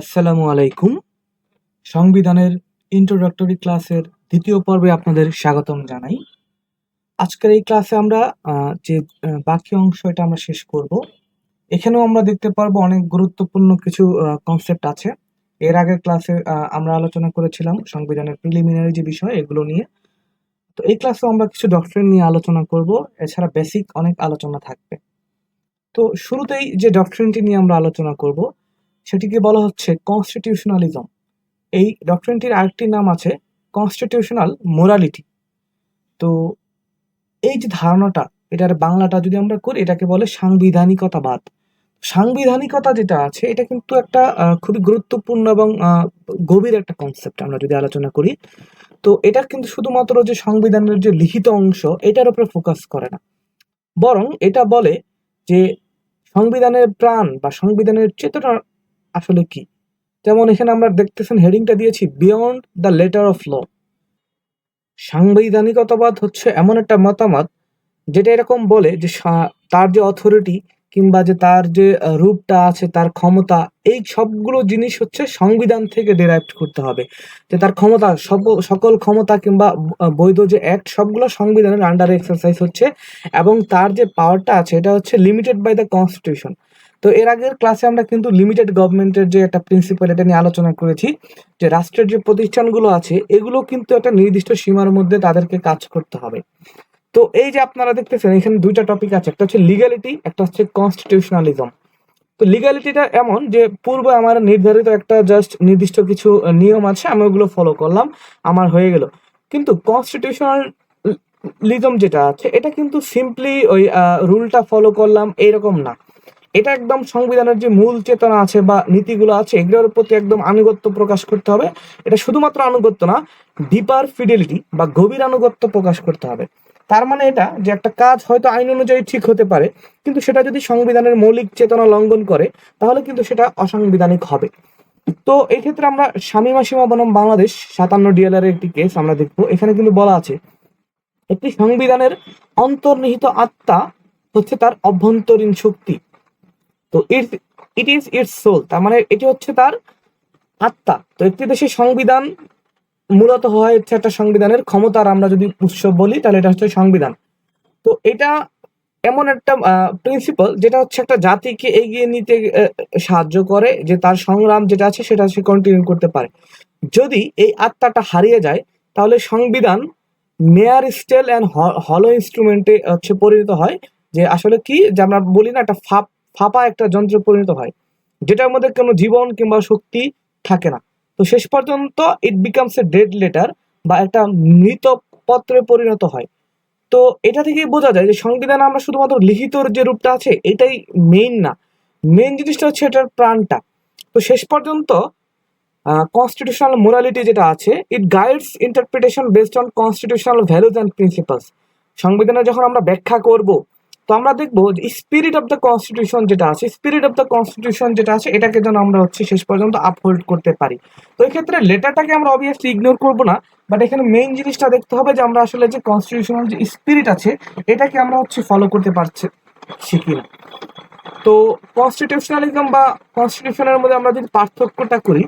আসসালামু আলাইকুম। সংবিধানের ইন্ট্রোডাক্টরি ক্লাসের দ্বিতীয় পর্বে আপনাদের স্বাগতম জানাই। আজকের এই ক্লাসে আমরা যে বাকি অংশ এটা আমরা শেষ করব, এখানেও আমরা দেখতে পারব অনেক গুরুত্বপূর্ণ কিছু কনসেপ্ট আছে। এর আগের ক্লাসে আমরা আলোচনা করেছিলাম সংবিধানের প্রিলিমিনারি যে বিষয়, এগুলো নিয়ে। তো এই ক্লাসেও আমরা কিছু ডক্টরিন নিয়ে আলোচনা করব, এছাড়া বেসিক অনেক আলোচনা থাকবে। তো শুরুতেই যে ডক্টরিনটি নিয়ে আমরা আলোচনা করব সেটিকে বলা হচ্ছে কনস্টিটিউশনালিজম এই ডক্টরিনটির আরেকটি নাম আছে কনস্টিটিউশনাল মোরালিটি তো এই যে ধারণাটা, এটার বাংলাটা যদি আমরা করি, এটাকে বলে সাংবিধানিকতাবাদ। সাংবিধানিকতা যেটা আছে, এটা কিন্তু একটা খুবই গুরুত্বপূর্ণ এবং গভীর একটা কনসেপ্ট আমরা যদি আলোচনা করি। তো এটা কিন্তু শুধুমাত্র যে সংবিধানের যে লিখিত অংশ, এটার উপরে ফোকাস করে না। বরং এটা বলে যে সংবিধানের প্রাণ বা সংবিধানের চেতনা আসলে কি? যেমন এখানে আমরা দেখতেছেন হেডিংটা দিয়েছি beyond the letter of law সাংবিধানিকতাবাদ হচ্ছে এমন একটা মতামত যেটা এরকম বলে যে তার যে অথরিটি কিংবা যে তার যে রূপটা আছে, তার ক্ষমতা, এই সবগুলো জিনিস হচ্ছে সংবিধান থেকে ডিরাইভ করতে হবে। যে তার ক্ষমতা সকল ক্ষমতা কিংবা বৈধ যে অ্যাক্ট সবগুলো সংবিধানের আন্ডারে এক্সারসাইজ হচ্ছে এবং তার যে পাওয়ারটা আছে, এটা হচ্ছে লিমিটেড বাই দ্য কনস্টিটিউশন তো এর আগের ক্লাসে আমরা কিন্তু লিমিটেড গভর্নমেন্টের যে একটা প্রিন্সিপাল এটা নিয়ে আলোচনা করেছি, যে রাষ্ট্রের যে প্রতিষ্ঠানগুলো আছে, এগুলো কিন্তু একটা নির্দিষ্ট সীমার মধ্যে তাদেরকে কাজ করতে হবে। তো এই যে আপনারা দেখতেছেন, এখানে দুইটা টপিক আছে, একটা হচ্ছে লিগ্যালিটি একটা হচ্ছে কনস্টিটিউশনালিজম তো লিগ্যালিটিটা এমন যে পূর্বে আমার নির্ধারিত একটা জাস্ট নির্দিষ্ট কিছু নিয়ম আছে, আমি ওগুলো ফলো করলাম, আমার হয়ে গেল। কিন্তু কনস্টিটিউশনাল লিজম যেটা আছে, এটা কিন্তু সিম্পলি ওই রুলটা ফলো করলাম, এইরকম না। এটা একদম সংবিধানের যে মূল চেতনা আছে বা নীতিগুলো আছে, এগুলোর প্রতি একদম আনুগত্য প্রকাশ করতে হবে। এটা শুধুমাত্র আনুগত্য না ডিপার ফিডেলিটি বা গভীর আনুগত্য প্রকাশ করতে হবে। তার মানে এটা যে একটা কাজ হয়তো আইন অনুযায়ী ঠিক হতে পারে, কিন্তু সেটা যদি সংবিধানের মৌলিক চেতনা লঙ্ঘন করে, তাহলে কিন্তু সেটা অসাংবিধানিক হবে। তো এই ক্ষেত্রে আমরা শামীমা সীমা বনাম বাংলাদেশ সাতান্ন ডিএলআর একটি কেস আমরা দেখব। এখানে কিন্তু বলা আছে, একটি সংবিধানের অন্তর্নিহিত আত্মা হচ্ছে তার অভ্যন্তরীণ শক্তি। তো it it is its soul তার মানে এটি হচ্ছে তার আত্মা। তো একটি দেশের সংবিধান মূলত হয় হচ্ছে একটা সংবিধানের ক্ষমতার আমরা যদি উৎস বলি, তাহলে এটা হচ্ছে সংবিধান। তো এটা এমন একটা প্রিন্সিপাল যেটা হচ্ছে একটা জাতিকে এগিয়ে নিতে সাহায্য করে, যে তার সংগ্রাম যেটা আছে সেটা সে কন্টিনিউ করতে পারে। যদি এই আত্মাটা হারিয়ে যায়, তাহলে সংবিধান মেয়ার স্টেল অ্যান্ড হলো ইনস্ট্রুমেন্টে হচ্ছে পরিণত হয়, যে আসলে কি? যে আমরা বলি না, একটা ফাপ ফাঁপা একটা যন্ত্রে পরিণত হয়, যেটার মধ্যে কোনো জীবন কিংবা শক্তি থাকে না। তো শেষ পর্যন্ত it becomes a dead letter বা একটা মৃত পত্রে পরিণত হয়। তো এটা থেকেই বোঝা যায় যে সংবিধান আমরা শুধুমাত্র লিখিতর যে রূপটা আছে, এটাই মেইন না। মেইন জিনিসটা হচ্ছে এটার প্রাণটা। তো শেষ পর্যন্ত কনস্টিটিউশনাল মোরালিটি যেটা আছে it guides interpretation based on constitutional values and principles সংবিধানে যখন আমরা ব্যাখ্যা করব তো আমরা দেখব যে স্পিরিট অফ দ্য কনস্টিটিউশন যেটা আছে স্পিরিট অফ দ্য কনস্টিটিউশন যেটা আছে, এটাকে যেন আমরা হচ্ছে শেষ পর্যন্ত আপহোল্ড করতে পারি। তো এই ক্ষেত্রে লেটারটাকে আমরা অবভিয়াসলি ইগনোর করব না বাট এখানে মেইন জিনিসটা দেখতে হবে যে আমরা আসলে যে কনস্টিটিউশনাল যে স্পিরিট আছে, এটাকে আমরা হচ্ছে ফলো করতে পারছি শিখি না তো কনস্টিটিউশনালিজম বা কনস্টিটিউশনের মধ্যে আমরা যদি পার্থক্যটা করি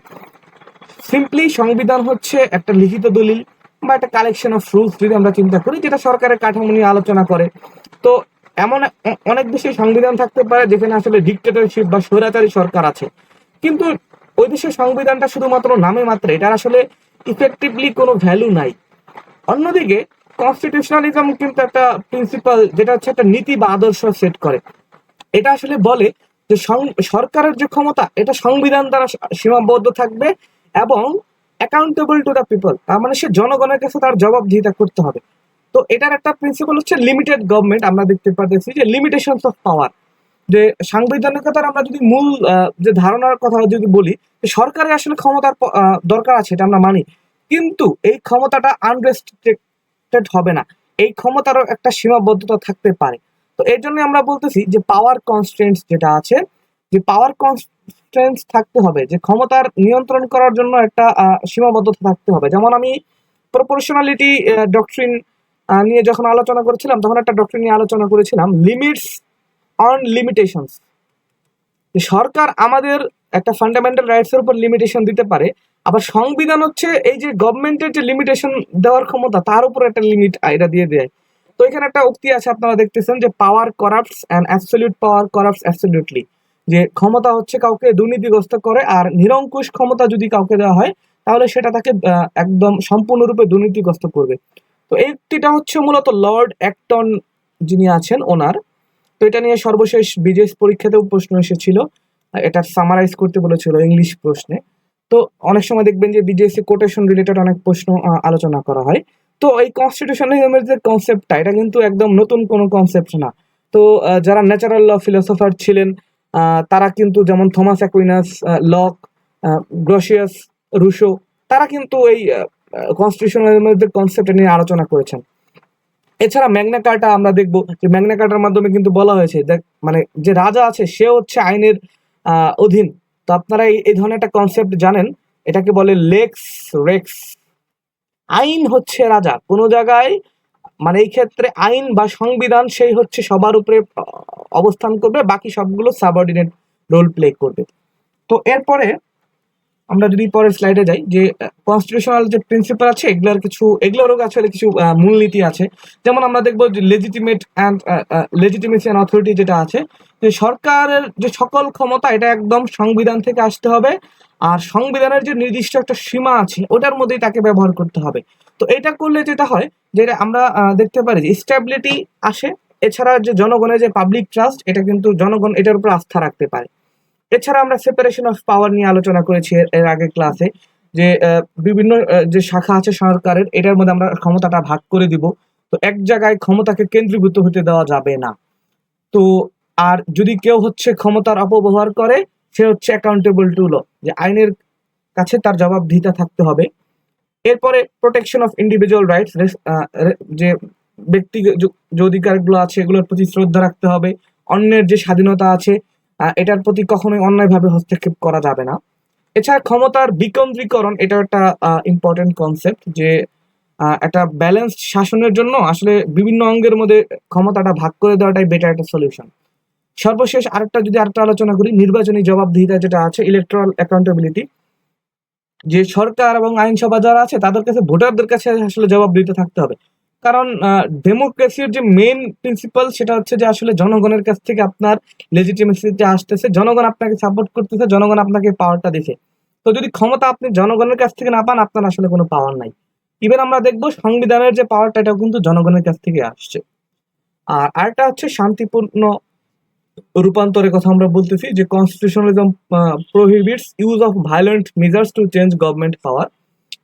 সিম্পলি সংবিধান হচ্ছে একটা লিখিত দলিল বা একটা কালেকশন অফ রুলস যদি আমরা চিন্তা করি, যেটা সরকারের কাঠামো নিয়ে আলোচনা করে। তো এমন অনেক দেশে সংবিধান থাকতে পারে যেখানে আসলে ডিক্টেটরশিপ বা স্বৈরাচারী সরকার আছে। কিন্তু ওই দেশের সংবিধানটা শুধুমাত্র নামে মাত্র, এটার আসলে ইফেক্টিভলি কোনো ভ্যালু নাই। অন্যদিকে কনস্টিটিউশনালিজম কিন্তু একটা প্রিন্সিপাল যেটা হচ্ছে একটা নীতি বা আদর্শ সেট করে। এটা আসলে বলে যে সরকারের যে ক্ষমতা, এটা সংবিধান দ্বারা সীমাবদ্ধ থাকবে এবং অ্যাকাউন্টেবল টু দ্য পিপল তার মানে সে জনগণের কাছে তার জবাবদিহিতা করতে হবে। তো এটার একটা প্রিন্সিপাল হচ্ছে লিমিটেড গভর্নমেন্ট আমরা দেখতে পাচ্ছি যে লিমিটেশনস অফ পাওয়ার যে সাংবিধানিকতার আমরা যদি মূল যে ধারণার কথা যদি বলি সরকারের আসলে ক্ষমতার দরকার আছে, এটা আমরা মানি। কিন্তু এই ক্ষমতাটা আনরেস্ট্রিক্টেড হবে না। এই ক্ষমতারও একটা সীমাবদ্ধতা থাকতে পারে। তো এর জন্য আমরা বলতেছি যে পাওয়ার কনস্ট্রেন্টস যেটা আছে, যে পাওয়ার কনস্ট্রেন্টস থাকতে হবে, যে ক্ষমতার নিয়ন্ত্রণ করার জন্য একটা সীমাবদ্ধতা থাকতে হবে। যেমন আমি প্রপোর্শনালিটি ডক্ট্রিন নিয়ে যখন আলোচনা করেছিলাম, তখন একটা ডক্টর নিয়ে আলোচনা করেছিলাম লিমিটস অন লিমিটেশনস সরকার আমাদের একটা ফান্ডামেন্টাল রাইটস এর উপর লিমিটেশন দিতে পারে, আবার সংবিধান হচ্ছে এই যে গভর্নমেন্টের যে লিমিটেশন দেওয়ার ক্ষমতা, তার উপর একটা লিমিট এটা দিয়ে দেয়। তো এখানে একটা উক্তি আছে, আপনারা দেখতেছেন যে power corrupts and absolute power corrupts absolutely যে ক্ষমতা হচ্ছে কাউকে দুর্নীতিগ্রস্ত করে, আর নিরঙ্কুশ ক্ষমতা যদি কাউকে দেওয়া হয়, তাহলে সেটা তাকে একদম সম্পূর্ণরূপে দুর্নীতিগ্রস্ত করবে। তো এই উক্তিটা হচ্ছে মূলত লর্ড অ্যাক্টন যিনি আছেন, ওনার। তো এটা নিয়ে সর্বশেষ বিজেএস পরীক্ষাতেও প্রশ্ন এসেছিল। এটা সামারাইজ করতে বলেছিল ইংলিশ প্রশ্নে। তো অনেক সময় দেখবেন যে বিজেএসসি কোটেশন রিলেটেড অনেক প্রশ্ন আলোচনা করা হয়। তো এই কনস্টিটিউশনালিজমের যে কনসেপ্টটা এটা কিন্তু একদম নতুন কোনো কনসেপ্ট না। তো যারা ন্যাচারাল ল ফিলোসফার ছিলেন তারা কিন্তু যেমন Thomas Aquinas Locke Grotius, Rousseau, তারা কিন্তু এই কনস্টিটিউশনালিজমের যে কনসেপ্ট নিয়ে আলোচনা করেছেন। এছাড়া ম্যাগনা কার্টা আমরা দেখব যে ম্যাগনা কার্টার মাধ্যমে কিন্তু বলা হয়েছে দেখ মানে যে রাজা আছে, সে হচ্ছে আইনের অধীন। তো আপনারা এই ধরনের একটা কনসেপ্ট জানেন, এটাকে বলে লেক্স রেক্স আইন হচ্ছে রাজা। কোনো জায়গায় মানে এই ক্ষেত্রে আইন বা সংবিধান সেই হচ্ছে সবার উপরে অবস্থান করবে, বাকি সবগুলো সাবঅর্ডিনেট রোল প্লে করবে। তো এরপরে আমরা যদি পরের স্লাইডে যাই, যে কনস্টিটিউশনাল যে প্রিন্সিপাল আছে, এগুলোর কিছু, এগুলোরও আসলে কিছু মূলনীতি আছে। যেমন আমরা দেখব যে legitimate and legitimacy and authority যেটা আছে, যে সরকারের যে সকল ক্ষমতা, এটা একদম সংবিধান থেকে আসতে হবে। আর সংবিধানের যে নির্দিষ্ট একটা সীমা আছে, ওটার মধ্যেই তাকে ব্যবহার করতে হবে। তো এটা করলে যেটা হয় যেটা আমরা দেখতে পারি যে স্টেবিলিটি আসে। এছাড়া যে জনগণের যে পাবলিক ট্রাস্ট এটা কিন্তু জনগণ, এটার উপর আস্থা রাখতে পারে। এছাড়া আমরা সেপারেশন অফ পাওয়ার নিয়ে আলোচনা করেছি এর- আগে ক্লাসে যে বিভিন্ন যে শাখা আছে সরকারের, এটার মধ্যে আমরা ক্ষমতাটা ভাগ করে দিব। তো এক জায়গায় ক্ষমতাকে কেন্দ্রীভূত হতে দেওয়া যাবে না। তো, আর যদি কেউ হচ্ছে ক্ষমতার অপব্যবহার করে, সে হচ্ছে অ্যাকাউন্টেবল টু ল যে আইনের কাছে তার জবাবদিহিতা থাকতে হবে। এরপরে প্রোটেকশন অফ ইন্ডিভিজুয়াল রাইটস যে ব্যক্তি যে অধিকারগুলো আছে, এগুলোর প্রতি শ্রদ্ধা রাখতে হবে। অন্যের যে স্বাধীনতা আছে এটার প্রতি কখনোই অন্যায়ভাবে হস্তক্ষেপ করা যাবে না। এছাড়া ক্ষমতার বিকেন্দ্রীকরণ, এটা একটা ইম্পর্টেন্ট কনসেপ্ট যে একটা ব্যালেন্সড শাসনের জন্য আসলে বিভিন্ন অঙ্গের মধ্যে ক্ষমতাটা ভাগ করে দেওয়াটাই বেটার একটা সলিউশন সর্বশেষ আরেকটা যদি আরেকটা আলোচনা করি, নির্বাচনী জবাবদিহিতা যেটা আছে ইলেকট্রাল অ্যাকাউন্টেবিলিটি যে সরকার এবং আইনসভা যারা আছে, তাদের কাছে ভোটারদের কাছে আসলে জবাবদিহিতা থাকতে হবে। কারণ ডেমোক্রেসির যে মেইন প্রিন্সিপাল সেটা হচ্ছে যে আসলে জনগণের কাছ থেকে আপনার লেজিটিমেসিতে আসতেছে, জনগণ আপনাকে সাপোর্ট করতেছে, জনগণ আপনাকে পাওয়ারটা দিছে। তো যদি ক্ষমতা আপনি জনগণের কাছ থেকে না পান, আপনার আসলে কোনো পাওয়ার নাই। ইভেন আমরা দেখব সংবিধানের যে পাওয়ারটা এটাও কিন্তু জনগণের কাছ থেকে আসছে। আর আরেকটা হচ্ছে শান্তিপূর্ণ রূপান্তরের কথা আমরা বলতেছি, যে constitutionalism prohibits use of violent measures to change government power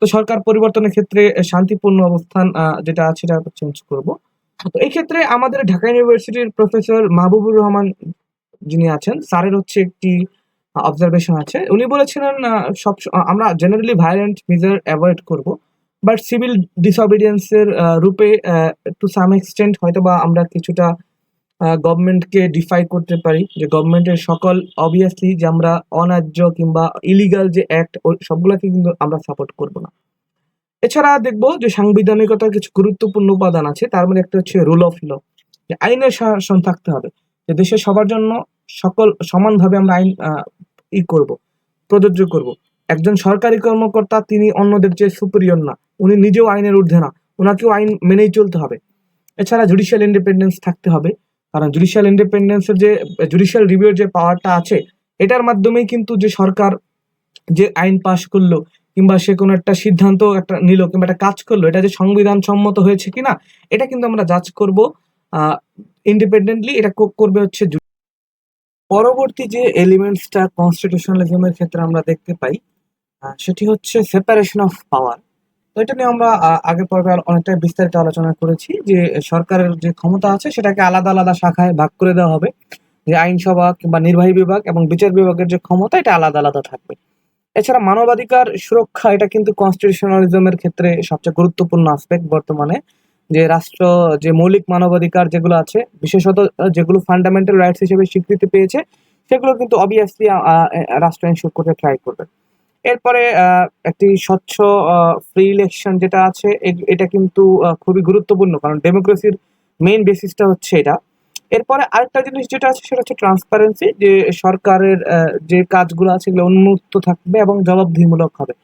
তো সরকার পরিবর্তনের ক্ষেত্রে শান্তিপূর্ণ অবস্থান যেটা আছে সেটা চেঞ্জ করব। তো এই ক্ষেত্রে আমাদের ঢাকা ইউনিভার্সিটির প্রফেসর মাহবুবুর রহমান যিনি আছেন, স্যারের হচ্ছে একটি অবজারভেশন আছে। উনি বলেছিলেন সব, আমরা জেনারেলি ভায়োলেন্ট মেজার অ্যাভয়েড করব বাট সিভিল ডিসঅবিডিয়েন্সের রূপে টু সাম এক্সটেন্ট হয়তো বা আমরা কিছুটা গভর্নমেন্টকে ডিফাই করতে পারি যে গভর্নমেন্টের সকল অবভিয়াসলি যে আমরা অন্যায্য কিংবা ইলিগাল যে অ্যাক্ট সবগুলোকে কিন্তু আমরা সাপোর্ট করব না। এছাড়া দেখব যে সাংবিধানিকতার কিছু গুরুত্বপূর্ণ উপাদান আছে, তার মধ্যে একটা হচ্ছে রুল অফ ল যে আইনের শাসন থাকতে হবে, যে দেশের সবার জন্য সকল সমানভাবে আমরা আইন ই করব, প্রযোজ্য করব। একজন সরকারি কর্মকর্তা, তিনি অন্যদের চেয়ে সুপিরিয়র না, উনি নিজেও আইনের ঊর্ধ্বে না ওনাকেও আইন মেনেই চলতে হবে। এছাড়া জুডিশিয়াল ইন্ডিপেন্ডেন্স থাকতে হবে কারণ জুডিশিয়াল ইন্ডিপেন্ডেন্সের যে জুডিশিয়াল রিভিউর যে পাওয়ারটা আছে, এটার মাধ্যমেই কিন্তু যে সরকার যে আইন পাশ করল, কিংবা সে কোনো একটা সিদ্ধান্ত একটা নিল, কিংবা একটা কাজ করল, এটা যে সংবিধান সম্মত হয়েছে কিনা, এটা কিন্তু আমরা জাজ করব ইন্ডিপেন্ডেন্টলি এটা করবে হচ্ছে পরবর্তী যে এলিমেন্টসটা কনস্টিটিউশনালিজমের ক্ষেত্রে আমরা দেখতে পাই সেটি হচ্ছে সেপারেশন অফ পাওয়ার তো এটা নিয়ে আমরা আগের পর্বে অনেকটা বিস্তারিত আলোচনা করেছি যে সরকারের যে ক্ষমতা আছে সেটাকে আলাদা আলাদা শাখায় ভাগ করে দেওয়া হবে। যে আইনসভা কিংবা নির্বাহী বিভাগ এবং বিচার বিভাগের যে ক্ষমতা, এটা আলাদা আলাদা থাকবে। এছাড়া মানবাধিকার সুরক্ষা, এটা কিন্তু কনস্টিটিউশনালিজমের ক্ষেত্রে সবচেয়ে গুরুত্বপূর্ণ আসপেক্ট বর্তমানে। যে রাষ্ট্র, যে মৌলিক মানবাধিকার যেগুলো আছে, বিশেষত যেগুলো ফান্ডামেন্টাল রাইটস হিসেবে স্বীকৃতি পেয়েছে, সেগুলো কিন্তু অবভিয়াসলি রাষ্ট্র এনশিওর করতে ট্রাই করবে। এরপরে একটি স্বচ্ছ ফ্রি ইলেকশন যেটা আছে এটা কিন্তু খুবই গুরুত্বপূর্ণ, কারণ ডেমোক্রেসির মেইন বেসিসটা হচ্ছে এটা। এরপরে আরেকটা জিনিস যেটা আছে, সেটা হচ্ছে ট্রান্সপারেন্সি যে সরকারের যে কাজগুলো আছে, এগুলো উন্মুক্ত থাকবে এবং জবাবদিহিমূলক হবে।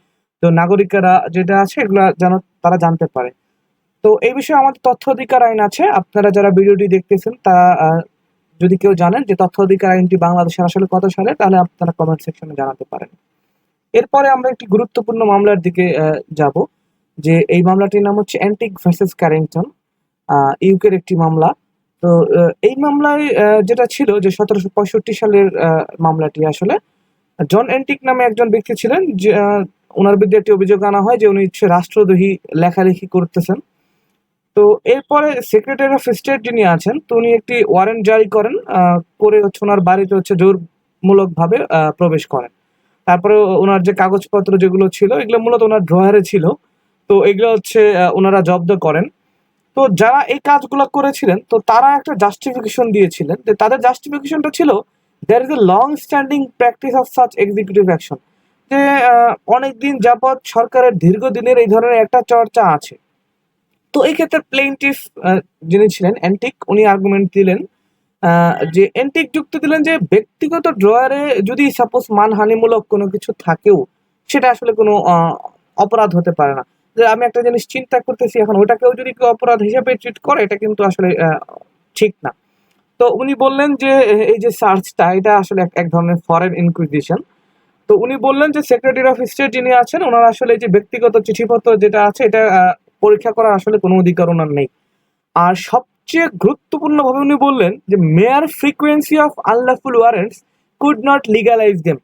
তো নাগরিকেরা যেটা আছে, এগুলো যেন তারা জানতে পারে। তো এই বিষয়ে আমাদের তথ্য অধিকার আইন আছে। আপনারা যারা ভিডিওটি দেখতেছেন, তারা যদি কেউ জানেন যে তথ্য অধিকার আইনটি বাংলাদেশের আসলে কত সালে, তাহলে আপনারা কমেন্ট সেকশনে জানাতে পারেন। এরপরে আমরা একটি গুরুত্বপূর্ণ মামলার দিকে যাব, যে এই মামলাটির নাম হচ্ছে অ্যান্টিক ভার্সেস ক্যারিংটন ইউকের একটি মামলা। তো এই মামলায় যেটা ছিল যে সতেরোশো পঁয়ষট্টি সালের মামলাটি আসলে জন অ্যান্টিক নামে একজন ব্যক্তি ছিলেন, যে ওনার বিরুদ্ধে একটি অভিযোগ আনা হয় যে উনি হচ্ছে রাষ্ট্রদ্রোহী, লেখালেখি করতেছেন। তো, এরপরে সেক্রেটারি অফ স্টেট যিনি আছেন, তো উনি একটি ওয়ারেন্ট জারি করেন করে হচ্ছে ওনার বাড়িতে হচ্ছে জোরমূলকভাবে প্রবেশ করেন। তারপরে ওনার যে কাগজপত্র যেগুলো ছিল, এগুলো মূলত ওনার ড্রয়ারে ছিল। তো এগুলো হচ্ছে ওনারা জব্দ করেন। তো যারা এই কাজগুলো করেছিলেন, তো তারা একটা জাস্টিফিকেশন দিয়েছিলেন যে তাদের জাস্টিফিকেশনটা ছিল there is a long standing practice of such executive action যে অনেক দিন যাবৎ সরকারের দীর্ঘদিনের এই ধরনের একটা চর্চা আছে। তো এই ক্ষেত্রে প্লেন্টিফ যিনি ছিলেন অ্যান্টিক উনি আর্গুমেন্ট দিলেন যে অ্যান্টিক যুক্তি দিলেন যে ব্যক্তিগত ড্রয়ারে যদি সাপোজ মানহানিমূলক কোনো কিছু থাকেও, সেটা আসলে কোনো অপরাধ হতে পারে না। যে আমি একটা জিনিস চিন্তা করতেছি, এখন ওটাকেও যদি কেউ অপরাধ হিসেবে ট্রিট করে, এটা কিন্তু আসলে ঠিক না। তো উনি বললেন যে, এই যে সার্চটা এটা আসলে এক- ধরনের ফরেন ইনকুইজিশন তো উনি বললেন যে সেক্রেটারি অফ স্টেট যিনি আছেন, ওনার আসলে যে ব্যক্তিগত চিঠিপত্র যেটা আছে, এটা পরীক্ষা করার আসলে কোনো অধিকার ওনার নেই। আর সবচেয়ে গুরুত্বপূর্ণভাবে উনি বললেন যে mere frequency of unlawful warrants could not legalise them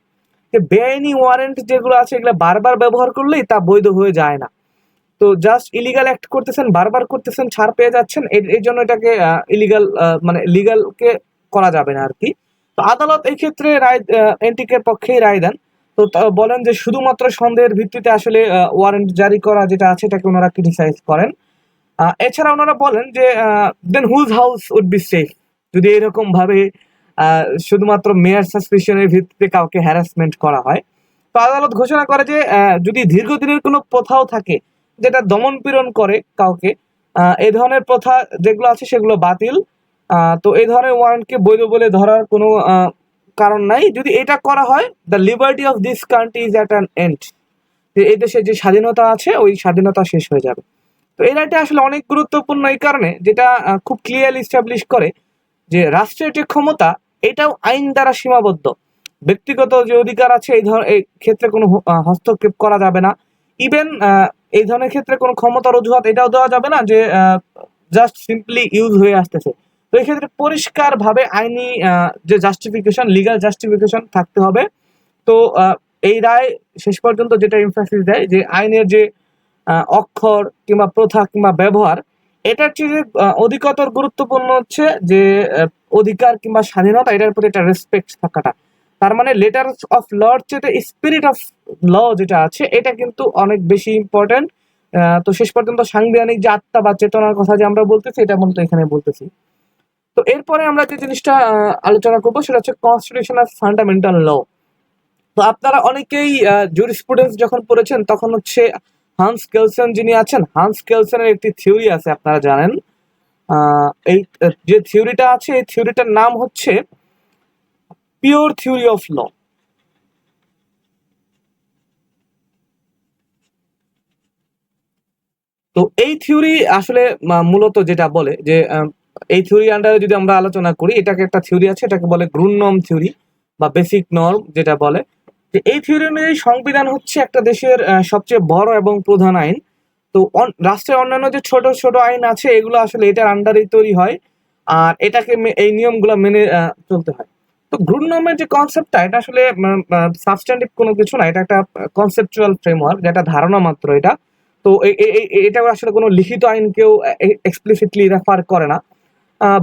যে, বেআইনি ওয়ারেন্ট যেগুলো আছে, এগুলো বারবার ব্যবহার করলেই তা বৈধ হয়ে যায় না। তো জাস্ট ইলিগাল অ্যাক্ট করতেছেন, বারবার করতেছেন, ছাড় পেয়ে যাচ্ছেন, এর- এই জন্য এটাকে ইলিগাল মানে লিগালকে করা যাবে না আর কি তো আদালত এই ক্ষেত্রে রায় এন্টিকের পক্ষেই রায় দেন। তো বলেন যে, শুধুমাত্র সন্দেহের ভিত্তিতে আসলে ওয়ারেন্ট জারি করা যেটা আছে, এটাকে ওনারা ক্রিটিসাইজ করেন। এছাড়া ওনারা বলেন যে then whose house would be safe যদি এরকম ভাবে শুধুমাত্র মেয়ার সাসপিশনের ভিত্তিতে কাউকে হ্যারাসমেন্ট করা হয়, তো আদালত ঘোষণা করে যে যদি দীর্ঘদিনের কোনো প্রথাও থাকে যেটা দমন পীড়ন করে কাউকে এই ধরনের প্রথা যেগুলো আছে সেগুলো বাতিল তো এই ধরনের ওয়ারেন্টকে বৈধ বলে ধরার কোনো কারণ নাই। যদি এটা করা হয় the liberty of this country is at an end এই দেশের যে স্বাধীনতা আছে, ওই স্বাধীনতা শেষ হয়ে যাবে। তো এই রায়টা আসলে অনেক গুরুত্বপূর্ণ এই কারণে, যেটা খুব ক্লিয়ারলি স্টাবলিশ করে যে রাষ্ট্রের যে ক্ষমতা, এটাও আইন দ্বারা সীমাবদ্ধ। ব্যক্তিগত যে অধিকার আছে, এই ধর, এই ক্ষেত্রে কোনো হস্তক্ষেপ করা যাবে না। ইভেন এই ধরনের ক্ষেত্রে কোনো ক্ষমতার অজুহাত এটাও দেওয়া যাবে না যে জাস্ট সিম্পলি ইউজ হয়ে আসতেছে। তো এই ক্ষেত্রে পরিষ্কার ভাবে আইনি যে জাস্টিফিকেশন লিগাল জাস্টিফিকেশন থাকতে হবে। তো এই রায় শেষ পর্যন্ত যেটা ইমফাসিস দেয় যে আইনের যে অক্ষর কিংবা প্রথা কিংবা ব্যবহার, এটার চেয়ে অধিকতর গুরুত্বপূর্ণ হচ্ছে যে অধিকার কিংবা স্বাধীনতা, এটার প্রতি একটা রেসপেক্ট থাকাটা। তার মানে লেটার অফ লর চেয়ে স্পিরিট অফ ল যেটা আছে, এটা কিন্তু অনেক বেশি ইম্পর্টেন্ট তো শেষ পর্যন্ত সাংবিধানিক যে আত্মা বা চেতনার কথা যে আমরা বলতেছি, এটা মূলত এখানে বলতেছি। তো এরপরে আমরা যে জিনিসটা আলোচনা করব, সেটা হচ্ছে কনস্টিটিউশন অফ ফান্ডামেন্টাল ল তো আপনারা অনেকেই জুরিস্প্রুডেন্স যখন পড়েছেন, তখন হচ্ছে হান্স কেলসন যিনি আছেন হান্স কেলসনের একটি থিওরি আছে, আপনারা জানেন। এই, যে থিওরিটা আছে, এই থিওরিটার নাম হচ্ছে পিওর থিওরি অফ ল তো এই থিওরি আসলে মূলত যেটা বলে যে এই থিওরি আন্ডারে যদি আমরা আলোচনা করি, এটাকে একটা থিওরি আছে, এটাকে বলে গ্রুননম থিওরি বা বেসিক নর্ম যেটা বলে। এই থিওরি অনুযায়ী সংবিধান হচ্ছে একটা দেশের সবচেয়ে বড় এবং প্রধান আইন। তো রাষ্ট্রের অন্যান্য যে ছোট ছোট আইন আছে, এগুলো আসলে এটার আন্ডারেই তৈরি হয়। আর এটাকে এই নিয়মগুলো মেনে চলতে হয়। তো গ্রুননমের যে কনসেপ্টটা এটা আসলে সাবস্ট্যান্টিভ কোনো কিছু না, এটা একটা কনসেপচুয়াল ফ্রেমওয়ার্ক যেটা ধারণা মাত্র এটা। তো এটা আসলে কোনো লিখিত আইন কেউ এক্সপ্লিসিটলি রেফার করে না।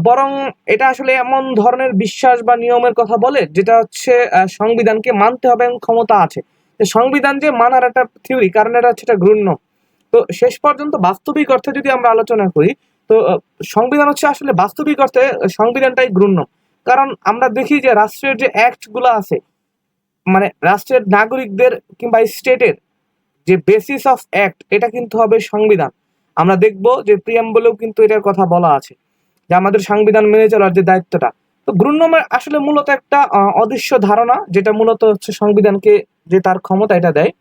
বরং এটা আসলে এমন ধরনের বিশ্বাস বা নিয়মের কথা বলে, যেটা হচ্ছে সংবিধানকে মানতে হবে এবং ক্ষমতা আছে। সংবিধান যে মানার একটা থিওরি কারণ এটা হচ্ছে এটা গ্রুণ্য তো শেষ পর্যন্ত বাস্তবিক অর্থে যদি আমরা আলোচনা করি, তো সংবিধান হচ্ছে আসলে বাস্তবিক অর্থে সংবিধানটাই গ্রুণ্য কারণ আমরা দেখি যে রাষ্ট্রের যে অ্যাক্টগুলো আছে মানে রাষ্ট্রের নাগরিকদের কিংবা স্টেটের যে বেসিস অফ অ্যাক্ট এটা কিন্তু হবে সংবিধান। আমরা দেখব যে প্রিয়াম্বলেও কিন্তু এটার কথা বলা আছে। যে আমাদের সংবিধান মেনে চলার যে দায়িত্বটা। তো গ্রুন্নমে আসলে মূলত একটা অদৃশ্য ধারণা, যেটা মূলত হচ্ছে সংবিধানকে যে তার ক্ষমতা এটা দেয়।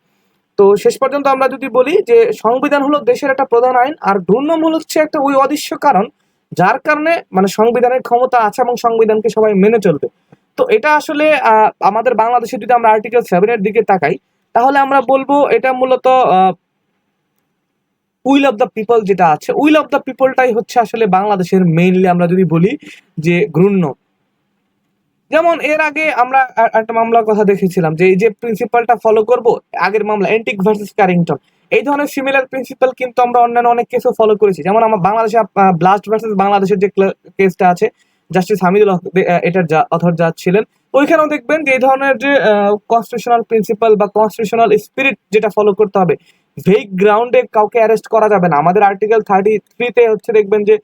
তো শেষ পর্যন্ত আমরা যদি বলি যে সংবিধান হলো দেশের একটা প্রধান আইন, আর গ্রুন্নমূল হচ্ছে একটা ওই অদৃশ্য কারণ, যার কারণে মানে সংবিধানের ক্ষমতা আছে এবং সংবিধানকে সবাই মেনে চলবে। তো এটা আসলে আমাদের বাংলাদেশে যদি আমরা আর্টিকেল সেভেনের দিকে তাকাই, তাহলে আমরা বলব এটা মূলত উইল অফ দ্য পিপল যেটা আছে উইল অফ দ্য পিপলটাই হচ্ছে আসলে বাংলাদেশের মেইনলি আমরা যদি বলি যে গ্রুণ্য যেমন এর আগে আমরা একটা মামলার কথা দেখেছিলাম যে এই যে প্রিন্সিপালটা ফলো করব, আগের মামলা এন্টিক ভার্সেস ক্যারিংটন এই ধরনের সিমিলার প্রিন্সিপাল কিন্তু আমরা অন্যান্য অনেক কেসও ফলো করেছি। যেমন আমার বাংলাদেশে ব্লাস্ট ভার্সেস বাংলাদেশের যে কেসটা আছে জাস্টিস হামিদুল এটার অথর জাজ ছিলেন, ওইখানেও দেখবেন যে এই ধরনের যে কনস্টিটিউশনাল প্রিন্সিপাল বা কনস্টিটিউশনাল স্পিরিট যেটা ফলো করতে হবে ভেগ গ্রাউন্ডে কাউকে অ্যারেস্ট করা যাবে না। আমাদের আর্টিকেল থার্টি থ্রিতে হচ্ছে দেখবেন যে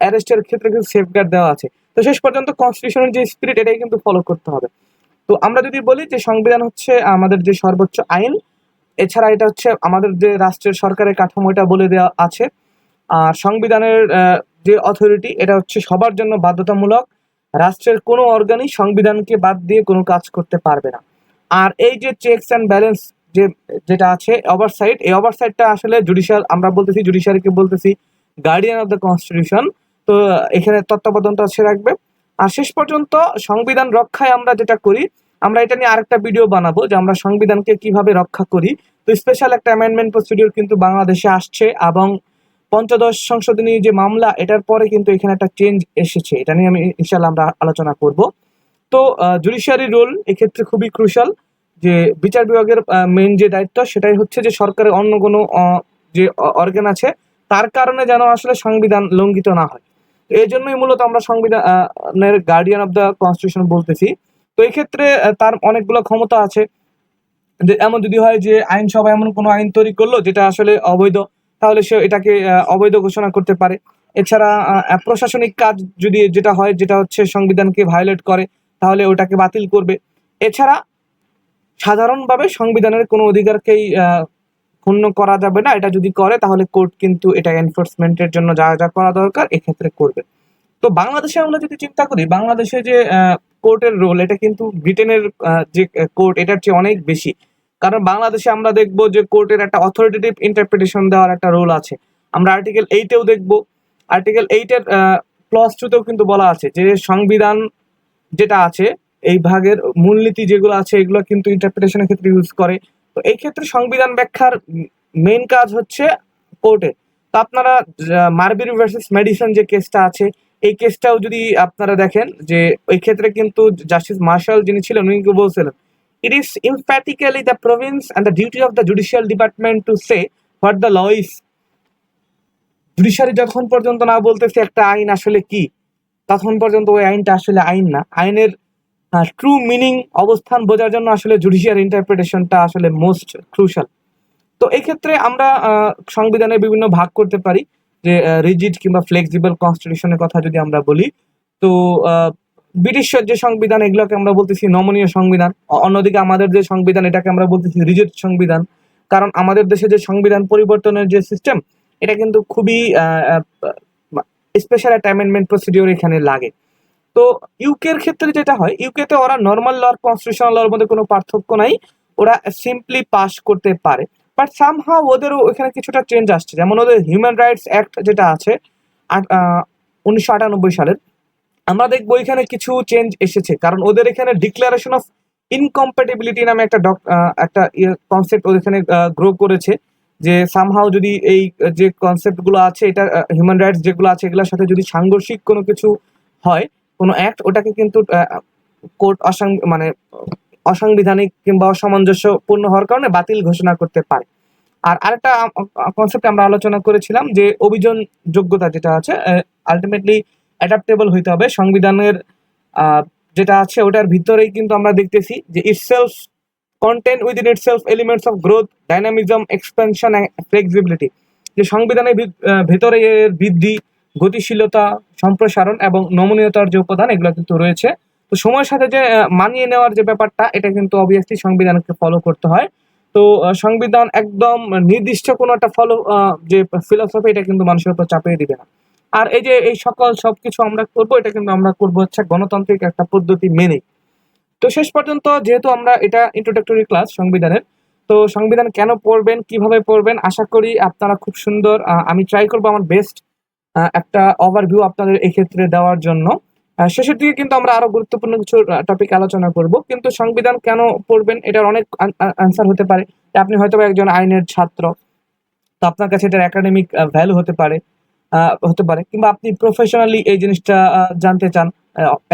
অ্যারেস্টের ক্ষেত্রে কিন্তু সেফগার্ড দেওয়া আছে। তো শেষ পর্যন্ত কনস্টিটিউশনের যে স্পিরিট এটাই কিন্তু ফলো করতে হবে। তো আমরা যদি বলি যে সংবিধান হচ্ছে আমাদের যে সর্বোচ্চ আইন, এছাড়া এটা হচ্ছে আমাদের যে রাষ্ট্রের সরকারের কাঠামো, এটা বলে দেওয়া আছে। আর সংবিধানের যে অথরিটি এটা হচ্ছে সবার জন্য বাধ্যতামূলক। রাষ্ট্রের কোনো অর্গানই সংবিধানকে বাদ দিয়ে কোনো কাজ করতে পারবে না। আর এই যে চেকস অ্যান্ড ব্যালেন্স যে, যেটা আছে ওভারসাইট এই ওভারসাইটটা আসলে জুডিশিয়াল আমরা বলতেছি জুডিশিয়ারিকে বলতেছি গার্ডিয়ান অফ দ্য কনস্টিটিউশন তো এখানে তত্ত্বাবধানটা সে রাখবে। আর শেষ পর্যন্ত সংবিধান রক্ষায় আমরা যেটা করি, আমরা এটা নিয়ে আরেকটা ভিডিও বানাবো যে আমরা সংবিধানকে কীভাবে রক্ষা করি। তো স্পেশাল একটা অ্যামেন্ডমেন্ট প্রসিডিওর কিন্তু বাংলাদেশে আসছে এবং পঞ্চদশ সংশোধনী যে মামলা, এটার পরে কিন্তু এখানে একটা চেঞ্জ এসেছে। এটা নিয়ে আমি ইনশাল্লাহ আমরা আলোচনা করব। তো জুডিশিয়ারি রোল এক্ষেত্রে খুবই ক্রুশাল যে বিচার বিভাগের মেন যে দায়িত্ব সেটাই হচ্ছে যে সরকারের অন্য কোনো যে অর্গান আছে, তার কারণে যেন আসলে সংবিধান লঙ্ঘিত না হয়। এই জন্যই মূলত আমরা সংবিধানের গার্ডিয়ান অফ দ্য কনস্টিটিউশন বলতেছি। তো এই ক্ষেত্রে তার অনেকগুলো ক্ষমতা আছে। এমন যদি হয় যে, আইনসভা এমন কোনো আইন তৈরি করল যেটা আসলে অবৈধ, তাহলে সে এটাকে অবৈধ ঘোষণা করতে পারে। এছাড়া প্রশাসনিক কাজ যদি যেটা হয়, যেটা হচ্ছে সংবিধানকে ভায়োলেট করে, তাহলে ওটাকে বাতিল করবে। এছাড়া সাধারণভাবে সংবিধানের কোনো অধিকারকেই ক্ষুণ্ণ করা যাবে না। এটা যদি করে, তাহলে কোর্ট কিন্তু এটা এনফোর্সমেন্টের জন্য যা যা করা দরকার, এক্ষেত্রে করবে। তো বাংলাদেশে আমরা যদি চিন্তা করি, বাংলাদেশে যে কোর্টের রোল এটা কিন্তু ব্রিটেনের যে, কোর্ট, এটার চেয়ে অনেক বেশি। কারণ বাংলাদেশে আমরা দেখব যে, কোর্টের একটা অথরিটেটিভ ইন্টারপ্রিটেশন দেওয়ার একটা রোল আছে। আমরা আর্টিকেল এইটেও দেখব। আর্টিকেল এইটের ক্লস টুতেও কিন্তু বলা আছে যে, সংবিধান যেটা আছে এই ভাগের মূলনীতি যেগুলো আছে, এগুলো কিন্তু ইন্টারপ্রিটেশনের ক্ষেত্রে ইউজ করে। তো এই ক্ষেত্রে সংবিধান ব্যাখ্যার মেইন কাজ হচ্ছে কোর্টে তো আপনারা মার্বির ভার্সেস মেডিসন যে কেসটা আছে, এই কেসটাও যদি আপনারা দেখেন যে, ওই ক্ষেত্রে কিন্তু জাস্টিস মার্শাল যিনি ছিলেন উনি বলছিলেন it is emphatically the province and the duty of the judicial department to say what the law is judiciary যখন পর্যন্ত না বলতেছে একটা আইন আসলে কি, তখন পর্যন্ত ওই আইনটা আসলে আইন না। আইনের ট্রু মিনিং অবস্থান বোঝার জন্য আসলে জুডিশিয়াল ইন্টারপ্রিটেশনটা আসলে মোস্ট ক্রুশাল তো এই ক্ষেত্রে আমরা আহ, সংবিধানের বিভিন্ন ভাগ করতে পারি যে রিজিড কিংবা ফ্লেক্সিবল কনস্টিটিউশনের কথা যদি আমরা বলি। তো ব্রিটিশের যে সংবিধান এগুলোকে আমরা বলতেছি নমনীয় সংবিধান। অন্যদিকে আমাদের যে সংবিধান এটাকে আমরা বলতেছি রিজিড সংবিধান। কারণ আমাদের দেশে যে সংবিধান পরিবর্তনের যে সিস্টেম এটা কিন্তু খুবই স্পেশাল একটা অ্যামেন্ডমেন্ট প্রসিডিওর এখানে লাগে। তো ইউকের ক্ষেত্রে যেটা হয় ইউকেতে ওরা নর্মাল ল কনস্টিটিউশনাল লর মধ্যে কোনো পার্থক্য নাই। ওরা সিম্পলি পাস করতে পারে। বাট সামহাও ওদেরও ওখানে কিছুটা চেঞ্জ আসছে। যেমন ওদের হিউম্যান রাইটস অ্যাক্ট যেটা আছে উনিশশো আটানব্বই সালের আমরা দেখব এখানে কিছু চেঞ্জ এসেছে। কারণ ওদের এখানে ডিক্লারেশন অফ ইনকম্প্যাটিবিলিটি নামে একটা আহ, একটা কনসেপ্ট ওদের এখানে গ্রো করেছে যে সামহাও যদি এই যে কনসেপ্টগুলো আছে এটা হিউম্যান রাইটস যেগুলো আছে এগুলোর সাথে যদি সাংঘর্ষিক কোনো কিছু হয় কোনো অ্যাক্ট ওটাকে কিন্তু কোর্ট অসাং মানে অসাংবিধানিক কিংবা অসামঞ্জস্যপূর্ণ হওয়ার কারণে বাতিল ঘোষণা করতে পারে। আর আরেকটা কনসেপ্ট আমরা আলোচনা করেছিলাম যে অভিযোজন যোগ্যতা যেটা আছে আলটিমেটলি অ্যাডাপ্টেবল হইতে হবে। সংবিধানের যেটা আছে ওটার ভিতরেই কিন্তু আমরা দেখতেছি যে itself contains within itself elements of growth dynamism expansion and flexibility যে সংবিধানের ভিত- ভেতরে এর বৃদ্ধি গতিশীলতা, সম্প্রসারণ এবং নমনীয়তার যে উপাদান, এগুলো কিন্তু রয়েছে। তো সময়ের সাথে যে মানিয়ে নেওয়ার যে ব্যাপারটা, এটা কিন্তু অবভিয়াসলি সংবিধানকে ফলো করতে হয়। তো সংবিধান একদম নির্দিষ্ট কোনো একটা ফলো যে ফিলোসফি এটা কিন্তু মানুষের উপর চাপিয়ে দিবে না। আর এই যে, এই সকল সবকিছু আমরা করব, এটা কিন্তু আমরা করব হচ্ছে গণতান্ত্রিক একটা পদ্ধতি মেনে তো শেষ পর্যন্ত, যেহেতু আমরা এটা ইন্ট্রোডাক্টরি ক্লাস সংবিধানের, তো সংবিধান কেন পড়বেন, কীভাবে পড়বেন, আশা করি আপনারা খুব সুন্দর আমি ট্রাই করব আমার বেস্ট একটা ওভারভিউ আপনাদের এক্ষেত্রে দেওয়ার জন্য। শেষের দিকে কিন্তু আমরা আরও গুরুত্বপূর্ণ কিছু টপিক আলোচনা করব। কিন্তু সংবিধান কেন পড়বেন এটার অনেক আনসার হতে পারে। আপনি হয়তো একজন আইনের ছাত্র, তো আপনার কাছে এটার একাডেমিক ভ্যালু হতে পারে হতে পারে। কিংবা আপনি প্রফেশনালি এই জিনিসটা জানতে চান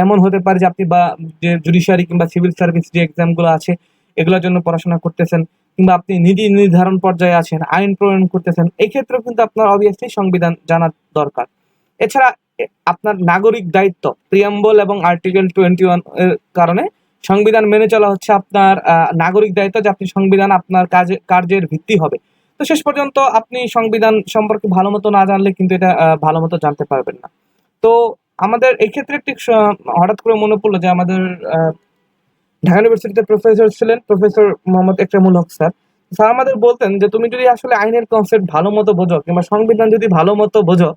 এমন হতে পারে যে আপনি বা যে জুডিশিয়ারি কিংবা সিভিল সার্ভিস যে এক্সামগুলো আছে, এগুলোর জন্য পড়াশোনা করতেছেন। কিংবা আপনি নীতি নির্ধারণ পর্যায়ে আছেন, আইন প্রণয়ন করতেছেন, এই ক্ষেত্রেও কিন্তু আপনার অবভিয়াসলি সংবিধান জানা দরকার। এছাড়া আপনার নাগরিক দায়িত্ব প্রিয়াম্বল এবং আর্টিকেল টোয়েন্টি ওয়ানের কারণে সংবিধান মেনে চলা হচ্ছে আপনার নাগরিক দায়িত্ব যে আপনি সংবিধান আপনার কাজে, কার্যের ভিত্তি হবে। তো শেষ পর্যন্ত আপনি সংবিধান সম্পর্কে ভালো মতো না জানলে কিন্তু এটা ভালো মতো জানতে পারবেন না। তো আমাদের এই ক্ষেত্রে একটি হঠাৎ করে মনে পড়ল যে আমাদের ঢাকা ইউনিভার্সিটিতে প্রফেসর ছিলেন professor Mohammad Ekramul Haque sir. Sir আমাদের বলতেন যে, তুমি যদি আসলে আইনের কনসেপ্ট ভালো মতো বোঝো কিংবা সংবিধান যদি ভালো মতো বোঝো,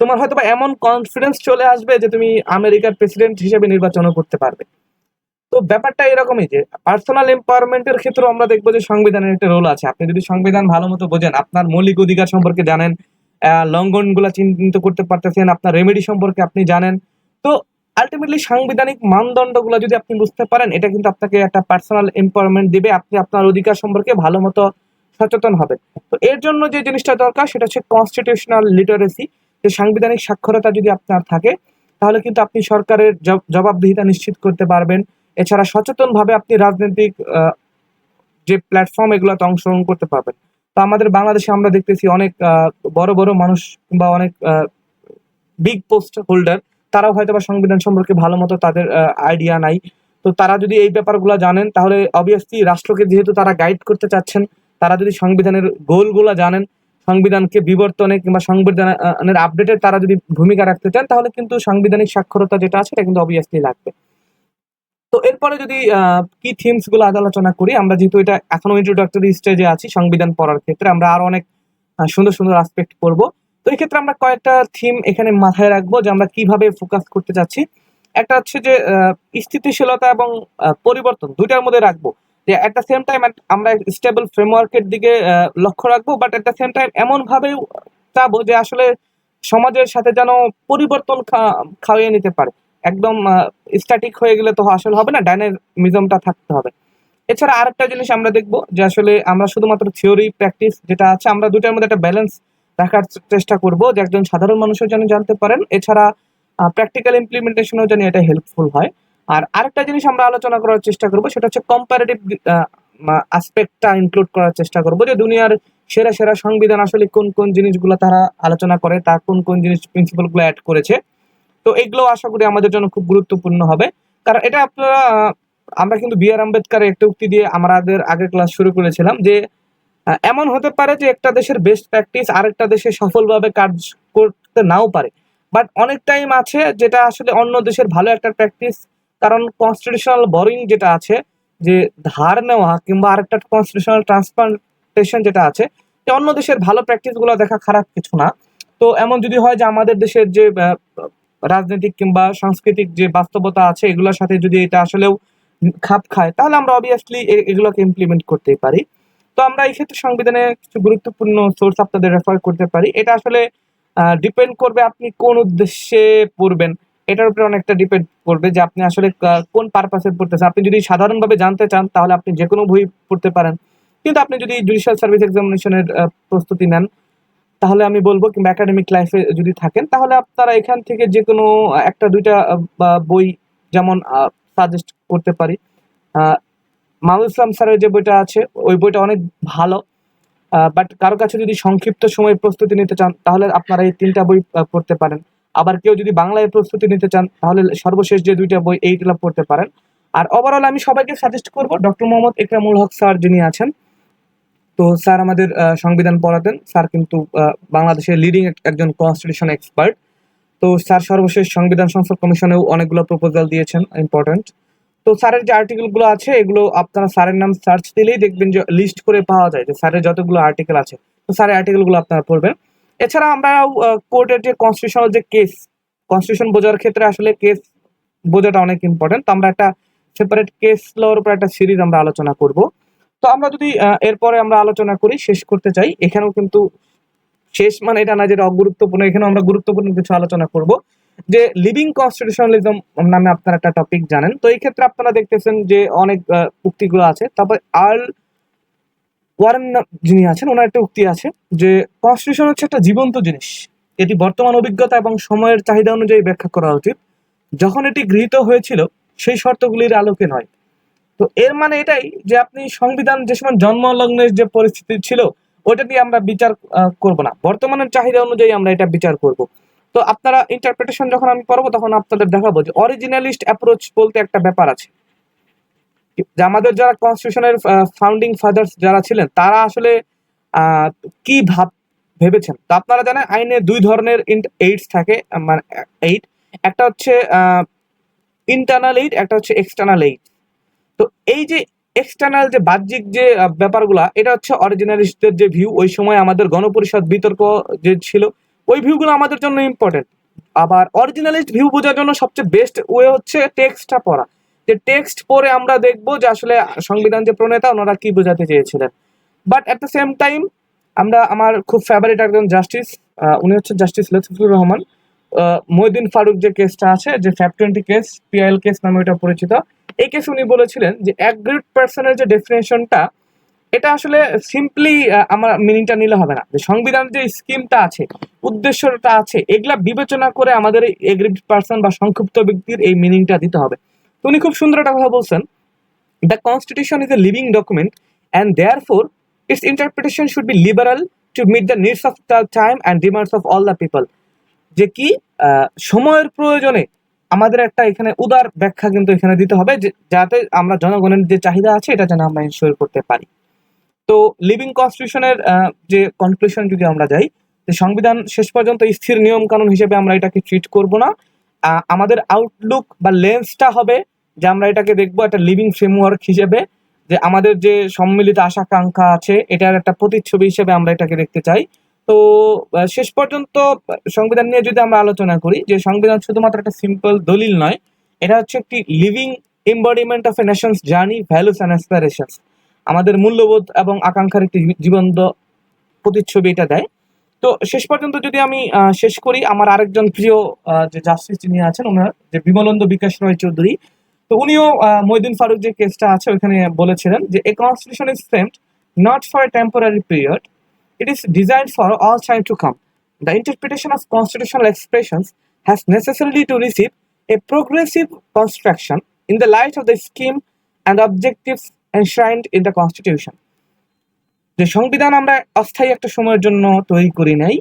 তোমার হয়তো বা এমন কনফিডেন্স চলে আসবে যে, তুমি আমেরিকার প্রেসিডেন্ট হিসেবে নির্বাচনও করতে পারবে। তো ব্যাপারটা এরকমই যে পার্সোনাল এম্পাওয়ারমেন্টের ক্ষেত্রেও আমরা দেখব যে, সংবিধানের একটা রোল আছে। আপনি যদি সংবিধান ভালো মতো বোঝেন, আপনার মৌলিক অধিকার সম্পর্কে জানেন লঙ্ঘনগুলা চিহ্নিত করতে পারতেছেন, আপনার রেমেডি সম্পর্কে আপনি জানেন, তো আলটিমেটলি সাংবিধানিক মানদণ্ডগুলো যদি আপনি বুঝতে পারেন, এটা কিন্তু আপনাকে একটা পার্সোনাল এম্পাওয়ারমেন্ট দিবে, আপনি আপনার অধিকার সম্পর্কে ভালো মতো সচেতন হবেন। তো এর জন্য যে জিনিসটা দরকার, সেটা হচ্ছে কনস্টিটিউশনাল লিটারেসি যে সাংবিধানিক সাক্ষরতা যদি আপনার থাকে, তাহলে কিন্তু আপনি সরকারের জবাবদিহিতা নিশ্চিত করতে পারবেন। এছাড়া সচেতনভাবে আপনি রাজনৈতিক যে প্ল্যাটফর্ম এগুলোতে অংশগ্রহণ করতে পারবেন। তো আমাদের বাংলাদেশে আমরা দেখতেছি অনেক বড় বড় মানুষ বা অনেক বিগ পোস্ট হোল্ডার তারাও হয়তো বা সংবিধান সম্পর্কে ভালো মতো তাদের আইডিয়া নাই। তো তারা যদি এই ব্যাপারগুলো জানেন, তাহলে অবভিয়াসলি রাষ্ট্রকে যেহেতু তারা গাইড করতে চাচ্ছেন, তারা যদি সংবিধানের গোলগুলো জানেন, সংবিধানকে বিবর্তনে কিংবা সংবিধানের আপডেটে তারা যদি ভূমিকা রাখতে চান, তাহলে কিন্তু সাংবিধানিক সাক্ষরতা যেটা আছে, এটা কিন্তু অবভিয়াসলি লাগবে। তো এরপরে যদি কি থিমসগুলো আলোচনা করি, আমরা যেহেতু এটা এখনও ইন্ট্রোডাক্টরি স্টেজে আছি সংবিধান পড়ার ক্ষেত্রে, আমরা আরও অনেক সুন্দর সুন্দর আসপেক্ট পড়ব। তো এই ক্ষেত্রে আমরা কয়েকটা থিম এখানে মাথায় রাখব যে আমরা কীভাবে ফোকাস করতে চাচ্ছি। একটা হচ্ছে যে স্থিতিশীলতা এবং পরিবর্তন দুইটার মধ্যে রাখব। যে এট দ্য সেম টাইম আমরা স্টেবল ফ্রেমওয়ার্কের দিকে লক্ষ্য রাখব but at the same time এমন ভাবে চাবো যে আসলে সমাজের সাথে যেন পরিবর্তন খাওয়িয়ে নিতে পারে। একদম স্ট্যাটিক হয়ে গেলে তো আসলে হবে না ডাইনামিজমটা থাকতে হবে। এছাড়া আরেকটা জিনিস আমরা দেখব যে আসলে আমরা শুধুমাত্র থিওরি প্র্যাকটিস যেটা আছে, আমরা দুটার মধ্যে একটা ব্যালেন্স রাখার চেষ্টা করব যে একজন সাধারণ মানুষও যেন জানতে পারেন। এছাড়া প্র্যাকটিক্যাল ইমপ্লিমেন্টেশনও যেন এটা হেল্পফুল হয়। আর আরেকটা জিনিস আমরা আলোচনা করার চেষ্টা করব, সেটা হচ্ছে কম্পারেটিভ আসপেক্টটা ইনক্লুড করার চেষ্টা করব যে দুনিয়ার সেরা সেরা সংবিধান আসলে কোন কোন জিনিসগুলো তারা আলোচনা করে তার কোন কোন জিনিস প্রিন্সিপালগুলো অ্যাড করেছে। তো এগুলো আশা করি আমাদের জন্য খুব গুরুত্বপূর্ণ হবে। কারণ এটা আপনারা আমরা কিন্তু বি আর আম্বেদকার একটা উক্তি দিয়ে আমাদের আগের ক্লাস শুরু করেছিলাম যে এমন হতে পারে যে একটা দেশের বেস্ট প্র্যাকটিস আরেকটা দেশে সফলভাবে কাজ করতে নাও পারে। বাট অনেক টাইম আছে যেটা আসলে অন্য দেশের ভালো একটা প্র্যাকটিস কারণ কনস্টিটিউশনাল বরিং যেটা আছে, যে ধার নেওয়া কিংবা আরেকটা কনস্টিটিউশনাল ট্রান্সপ্লান্টেশন যেটা আছে, যে অন্য দেশের ভালো প্র্যাকটিসগুলো দেখা খারাপ কিছু না। তো এমন যদি হয় যে আমাদের দেশের যে রাজনৈতিক কিংবা সাংস্কৃতিক যে বাস্তবতা আছে, এগুলোর সাথে যদি এটা আসলেও খাপ খায়, তাহলে আমরা অবভিয়াসলি এগুলোকে ইমপ্লিমেন্ট করতেই পারি। তো আমরা এই ক্ষেত্রে সংবিধানে কিছু গুরুত্বপূর্ণ সোর্স আপনাদের রেফার করতে পারি। এটা আসলে ডিপেন্ড করবে আপনি কোন উদ্দেশ্যে পড়বেন। এটার উপরে অনেকটা ডিপেন্ড করবে যে আপনি আসলে কোন পারপাসে পড়তেছেন। আপনি যদি সাধারণভাবে জানতে চান, তাহলে আপনি যে কোনো বই পড়তে পারেন। কিন্তু আপনি যদি জুডিশিয়াল সার্ভিস এক্সামিনেশনের প্রস্তুতি নেন, তাহলে আমি বলব কিংবা একাডেমিক লাইফে যদি থাকেন, তাহলে আপনারা এখান থেকে যে কোনো একটা দুইটা বই যেমন সাজেস্ট করতে পারি। মাহমুদ ইসলাম স্যারের যে বইটা আছে, ওই বইটা অনেক ভালো। বাট কারও কাছে যদি সংক্ষিপ্ত সময় প্রস্তুতি নিতে চান, তাহলে আপনারা এই তিনটা বই পড়তে পারেন। আবার কেউ যদি বাংলায় প্রস্তুতি নিতে চান, তাহলে সর্বশেষ যে দুইটা বই এইগুলা পড়তে পারেন। আর ওভারঅল আমি সবাইকে সাজেস্ট করব ডক্টর মোহাম্মদ একরামুল হক স্যার যিনি আছেন, তো স্যার আমাদের সংবিধান পড়াতেন। স্যার কিন্তু বাংলাদেশের লিডিং একজন কনস্টিটিউশন এক্সপার্ট তো স্যার সর্বশেষ সংবিধান সংসদ কমিশনেও অনেকগুলো প্রপোজাল দিয়েছেন ইম্পর্টেন্ট তো স্যারের যে আর্টিকেলগুলো আছে, এগুলো আপনারা স্যারের নাম সার্চ দিলেই দেখবেন যে লিস্ট করে পাওয়া যায় যে স্যারের যতগুলো আর্টিকেল আছে। তো স্যারের আর্টিকেলগুলো আপনারা পড়বেন। এছাড়া আমরা কোর্টের যে কনস্টিটিউশনাল যে কেস কনস্টিটিউশন বোঝার ক্ষেত্রে আসলে কেস বোঝাটা অনেক ইম্পর্টেন্ট তো আমরা একটা সেপারেট কেস লর উপর একটা সিরিজ আমরা আলোচনা করব। তো আমরা যদি এরপরে আমরা আলোচনা করি, শেষ করতে চাই, এখানেও কিন্তু শেষ মানে এটা না যেটা অগুরুত্বপূর্ণ, এখানেও আমরা গুরুত্বপূর্ণ কিছু আলোচনা করব। যে লিভিং কনস্টিটিউশনালিজম নামে আপনারা একটা টপিক জানেন, তো এই ক্ষেত্রে আপনারা দেখতেছেন যে অনেক উক্তিগুলো আছে। তারপর আর্ল ওয়ারেন যিনি আছেন, ওনার একটা উক্তি আছে যে কনস্টিটিউশন হচ্ছে একটা জীবন্ত জিনিস। এটি বর্তমান অভিজ্ঞতা এবং সময়ের চাহিদা অনুযায়ী ব্যাখ্যা করা উচিত। যখন এটি গৃহীত হয়েছিল, সেই শর্তগুলির আলোকে নয়। তো এর মানে এটাই যে আপনি সংবিধান যে সময় জন্মলগ্নের যে পরিস্থিতি ছিল ওটা দিয়ে আমরা বিচার করব না। বর্তমানের চাহিদা অনুযায়ী আমরা এটা বিচার করব। তো আপনারা ইন্টারপ্রিটেশন যখন আমি করব তখন আপনাদের দেখাবো যে অরিজিনালিস্ট অ্যাপ্রোচ বলতে একটা ব্যাপার আছে। যে আমাদের যারা কনস্টিটিউশনের ফাউন্ডিং ফাদার্স যারা ছিলেন, তারা আসলে কি ভাব, ভেবেছেন? তো আপনারা জানেন, আইনে দুই ধরনের এইডস থাকে মানে এইড একটা হচ্ছে ইন্টারনাল এইড একটা হচ্ছে এক্সটার্নাল এইড তো এই যে এক্সটার্নাল যে বাহ্যিক যে ব্যাপারগুলা, এটা হচ্ছে অরিজিনালিস্টদের যে ভিউ ওই সময় আমাদের গণপরিষদ বিতর্ক যে ছিল ওই ভিউগুলো আমাদের জন্য ইম্পর্টেন্ট আবার অরিজিনালিস্ট ভিউ বোঝার জন্য সবচেয়ে বেস্ট ওয়ে হচ্ছে টেক্সটটা পড়া। যে টেক্সট পড়ে আমরা দেখব যে আসলে সংবিধান যে প্রণেতা ওনারা কি বোঝাতে চেয়েছিলেন। But at the same time আমরা আমার খুব ফেভারিট একজন জাস্টিস উনি হচ্ছে জাস্টিস লতিফুর রহমান। আহ, মহিউদ্দিন ফারুক যে কেসটা আছে যে FAP twenty case PIL case নামে এটা পরিচিত এই কেসে উনি বলেছিলেন যে অ্যাগ্রিড পার্সনের যে ডেফিনেশনটা এটা আসলে সিম্পলি আমার মিনিংটা নিলে হবে না। যে সংবিধান যে স্কিমটা আছে, উদ্দেশ্যটা আছে, এগুলা বিবেচনা করে আমাদের এগ্রিড পার্সন বা সংক্ষিপ্ত ব্যক্তির এই মিনিংটা দিতে হবে। তো উনি খুব সুন্দর একটা কথা বলছেন। The constitution is a living document and therefore its interpretation should be liberal to meet the needs of the time and demands of all the people যে কি সময়ের প্রয়োজনে আমাদের একটা এখানে উদার ব্যাখ্যা কিন্তু এখানে দিতে হবে যাতে আমরা জনগণের যে চাহিদা আছে, এটা যেন আমরা ইনশিওর করতে পারি। তো লিভিং কনস্টিটিউশনের যে কনক্লুশন যদি আমরা যাই, যে সংবিধান শেষ পর্যন্ত স্থির নিয়ম কানুন হিসেবে আমরা এটাকে ট্রিট করব না। আমাদের আউটলুক বা লেন্সটা হবে যে আমরা এটাকে দেখব একটা লিভিং ফ্রেমওয়ার্ক হিসেবে, যে আমাদের যে সম্মিলিত আশা আকাঙ্ক্ষা আছে, এটার একটা প্রতিচ্ছবি হিসেবে আমরা এটাকে দেখতে চাই। তো শেষ পর্যন্ত সংবিধান নিয়ে যদি আমরা আলোচনা করি, যে সংবিধান শুধুমাত্র একটা সিম্পল দলিল নয়, এটা হচ্ছে একটি living embodiment of a nation's journey values and aspirations আমাদের মূল্যবোধ এবং আকাঙ্ক্ষার একটি জীবন্ত প্রতিচ্ছবি এটা দেয়। তো শেষ পর্যন্ত যদি আমি শেষ করি, আমার আরেকজন প্রিয় যে জাস্টিস যিনি আছেন, ওনার যে বিমলন্দ বিকাশ রয় চৌধুরী, তো উনিও মইদিন ফারুক যে কেসটা আছে, ওইখানে বলেছিলেন যে a constitution is frame not for a temporary period it is design for all time to come the interpretation of constitutional expression has necessary to receive a progressive construction in the light of the scheme and objective enshrined in the Constitution. যে সংবিধান আমরা অস্থায়ী একটা সময়ের জন্য তৈরি করি নাই,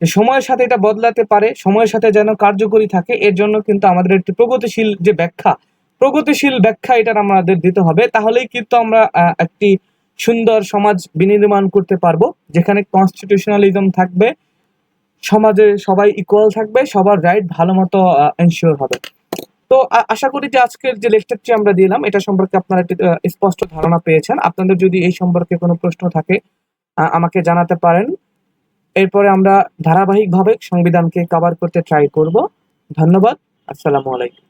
যে সময়ের সাথে এটা বদলাতে পারে, সময়ের সাথে যেন কার্যকরী থাকে, এর জন্য কিন্তু আমাদের একটি প্রগতিশীল যে ব্যাখ্যা, প্রগতিশীল ব্যাখ্যা এটার আমাদের দিতে হবে, তাহলেই কিন্তু আমরা একটি সুন্দর সমাজ বিনির্মাণ করতে পারব, যেখানে কনস্টিটিউশনালিজম থাকবে, সমাজে সবাই ইকুয়াল থাকবে, সবার রাইট ভালো মতো এনশিওর হবে তো আশা করি যে আজকের যে লেকচারটি আমরা দিলাম, এটা সম্পর্কে আপনারা একটি স্পষ্ট ধারণা পেয়েছেন। আপনাদের যদি এই সম্পর্কে কোনো প্রশ্ন থাকে আমাকে জানাতে পারেন। এরপরে আমরা ধারাবাহিকভাবে সংবিধানকে কভার করতে ট্রাই করব। ধন্যবাদ। আসসালামু আলাইকুম।